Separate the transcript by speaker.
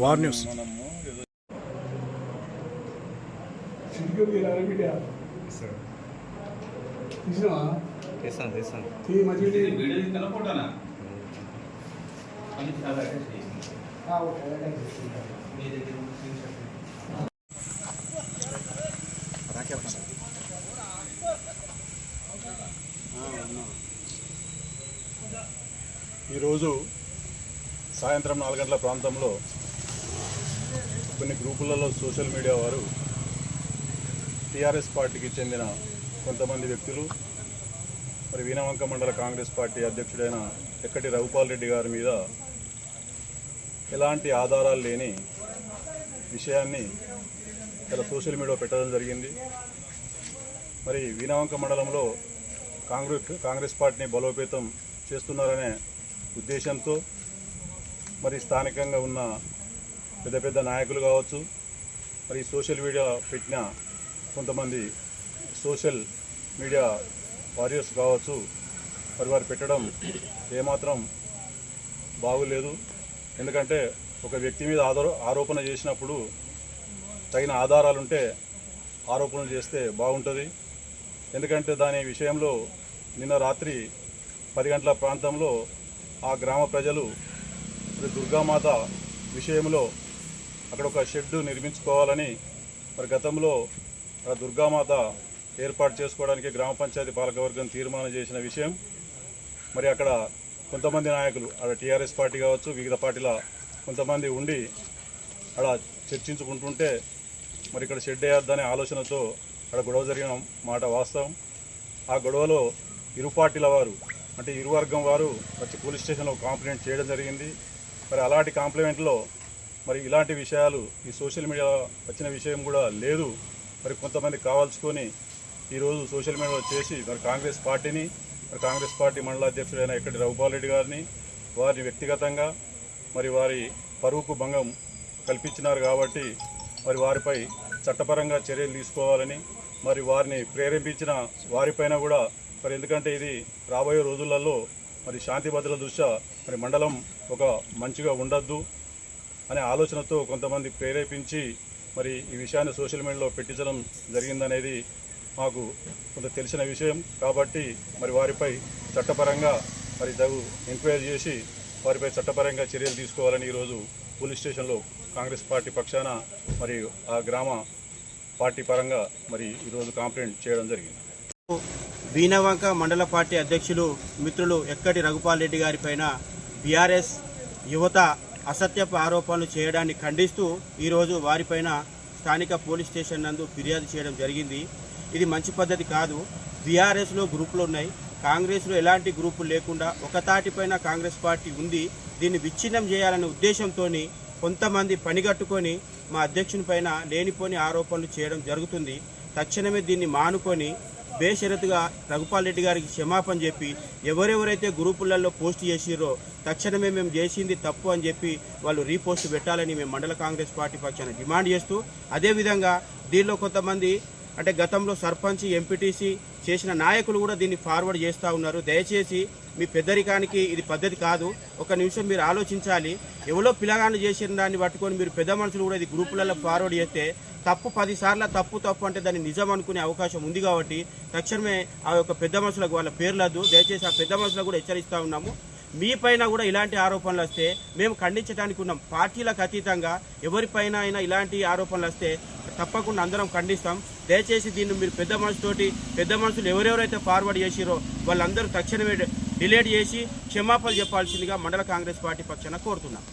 Speaker 1: War news ఈరోజు సాయంత్రం నాలుగు గంటల ప్రాంతంలో కొన్ని గ్రూపులలో సోషల్ మీడియా వారు టీఆర్ఎస్ పార్టీకి చెందిన కొంతమంది వ్యక్తులు మరి వీణవంక మండల కాంగ్రెస్ పార్టీ అధ్యక్షుడైన ఎక్కటి రఘుపాల్ రెడ్డి గారి మీద ఎలాంటి ఆధారాలు లేని విషయాన్ని ఇలా సోషల్ మీడియా పెట్టడం జరిగింది. మరి వీణవంక మండలంలో కాంగ్రెస్ కాంగ్రెస్ పార్టీని బలోపేతం చేస్తున్నారనే ఉద్దేశంతో మరి స్థానికంగా ఉన్న పెద్ద పెద్ద నాయకులు కావచ్చు. మరి సోషల్ మీడియా పెట్టిన కొంతమంది సోషల్ మీడియా వారియర్స్ కావచ్చు. మరి వారు పెట్టడం ఏమాత్రం బాగులేదు. ఎందుకంటే ఒక వ్యక్తి మీద ఆధార ఆరోపణ చేసినప్పుడు తగిన ఆధారాలుంటే ఆరోపణలు చేస్తే బాగుంటుంది. ఎందుకంటే దాని విషయంలో నిన్న రాత్రి పది గంటల ప్రాంతంలో ఆ గ్రామ ప్రజలు దుర్గామాత విషయంలో అక్కడ ఒక షెడ్ నిర్మించుకోవాలని మరి గతంలో ఆ దుర్గామాత ఏర్పాటు చేసుకోవడానికి గ్రామ పంచాయతీ పాలకవర్గం తీర్మానం చేసిన విషయం. మరి అక్కడ కొంతమంది నాయకులు అక్కడ టీఆర్ఎస్ పార్టీ కావచ్చు వివిధ పార్టీల కొంతమంది ఉండి అక్కడ చర్చించుకుంటుంటే మరి ఇక్కడ షెడ్ వేయొద్దనే ఆలోచనతో అక్కడ గొడవ జరిగిన మాట వాస్తవం. ఆ గొడవలో ఇరు పార్టీల వారు అంటే ఇరు వర్గం వారు వచ్చి పోలీస్ స్టేషన్లో కాంప్లైంట్ చేయడం జరిగింది. మరి అలాంటి కాంప్లైంట్లో మరి ఇలాంటి విషయాలు ఈ సోషల్ మీడియా వచ్చిన విషయం కూడా లేదు. మరి కొంతమంది కావాల్చుకొని ఈరోజు సోషల్ మీడియాలో చేసి మరి కాంగ్రెస్ పార్టీని మరి కాంగ్రెస్ పార్టీ మండల అధ్యక్షుడైన ఇక్కడి రఘుపాల్ రెడ్డి గారిని వారిని వ్యక్తిగతంగా మరి వారి పరువుకు భంగం కల్పించినారు కాబట్టి మరి వారిపై చట్టపరంగా చర్యలు తీసుకోవాలని మరి వారిని ప్రేరేపించిన వారిపైన కూడా మరి ఎందుకంటే ఇది రాబోయే రోజులలో మరి శాంతి భద్రతల దృష్ట్యా మరి మండలం ఒక మంచిగా ఉండద్దు. అనే ఆలోచనతో కొంతమంది ప్రేరేపించి మరి ఈ విషయాన్ని సోషల్ మీడియాలో పెట్టించడం జరిగిందనేది మాకు కొంత తెలిసిన విషయం. కాబట్టి మరి వారిపై చట్టపరంగా మరి తగు ఎంక్వైరీ చేసి వారిపై చట్టపరంగా చర్యలు తీసుకోవాలని ఈరోజు పోలీస్ స్టేషన్లో కాంగ్రెస్ పార్టీ పక్షాన మరి ఆ గ్రామ పార్టీ పరంగా మరి ఈరోజు కంప్లైంట్ చేయడం జరిగింది.
Speaker 2: వీణవంక మండల పార్టీ అధ్యక్షులు మిత్రులు ఎక్కటి రఘుపాల్ రెడ్డి గారి పైన బీఆర్ఎస్ యువత అసత్యపు ఆరోపణలు చేయడాన్ని ఖండిస్తూ ఈరోజు వారిపైన స్థానిక పోలీస్ స్టేషన్ నందు ఫిర్యాదు చేయడం జరిగింది. ఇది మంచి పద్ధతి కాదు. బీఆర్ఎస్లో గ్రూపులు ఉన్నాయి. కాంగ్రెస్లో ఎలాంటి గ్రూపులు లేకుండా ఒకతాటిపైన కాంగ్రెస్ పార్టీ ఉంది. దీన్ని విచ్ఛిన్నం చేయాలనే ఉద్దేశంతో కొంతమంది పనిగట్టుకొని మా అధ్యక్షుని పైన లేనిపోని ఆరోపణలు చేయడం జరుగుతుంది. తక్షణమే దీన్ని మానుకొని బేషరతుగా రఘుపాల్ రెడ్డి గారికి క్షమాపణ చెప్పి ఎవరెవరైతే గ్రూపులలో పోస్ట్ చేసిరో తక్షణమే మేము చేసింది తప్పు అని చెప్పి వాళ్ళు రీపోస్ట్ పెట్టాలని మేము మండల కాంగ్రెస్ పార్టీ పక్షాన డిమాండ్ చేస్తూ అదేవిధంగా దీనిలో కొంతమంది అంటే గతంలో సర్పంచ్ ఎంపీటీసీ చేసిన నాయకులు కూడా దీన్ని ఫార్వర్డ్ చేస్తూ ఉన్నారు. దయచేసి మీ పెద్దరికానికి ఇది పద్ధతి కాదు. ఒక నిమిషం మీరు ఆలోచించాలి. ఎవరో పిల్లగాళ్ళు చేసిన దాన్ని పట్టుకొని మీరు పెద్ద మనుషులు కూడా ఇది గ్రూపులలో ఫార్వర్డ్ చేస్తే తప్పు పదిసార్లు తప్పు తప్పు అంటే దాన్ని నిజం అనుకునే అవకాశం ఉంది కాబట్టి తక్షణమే ఆ యొక్క పెద్ద మనుషులకు వాళ్ళ పేర్లద్దు. దయచేసి ఆ పెద్ద మనుషులకు కూడా హెచ్చరిస్తూ ఉన్నాము. మీ పైన కూడా ఇలాంటి ఆరోపణలు వస్తే మేము ఖండించడానికి ఉన్నాం. పార్టీలకు అతీతంగా ఎవరిపైన అయినా ఇలాంటి ఆరోపణలు వస్తే తప్పకుండా అందరం ఖండిస్తాం. దయచేసి దీన్ని మీరు పెద్ద మనసుతోటి పెద్ద మనుషులు ఎవరెవరైతే ఫార్వర్డ్ చేసిరో వాళ్ళందరూ తక్షణమే డిలేట్ చేసి క్షమాపణలు చెప్పాల్సిందిగా మండల కాంగ్రెస్ పార్టీ పక్షాన కోరుతున్నాం.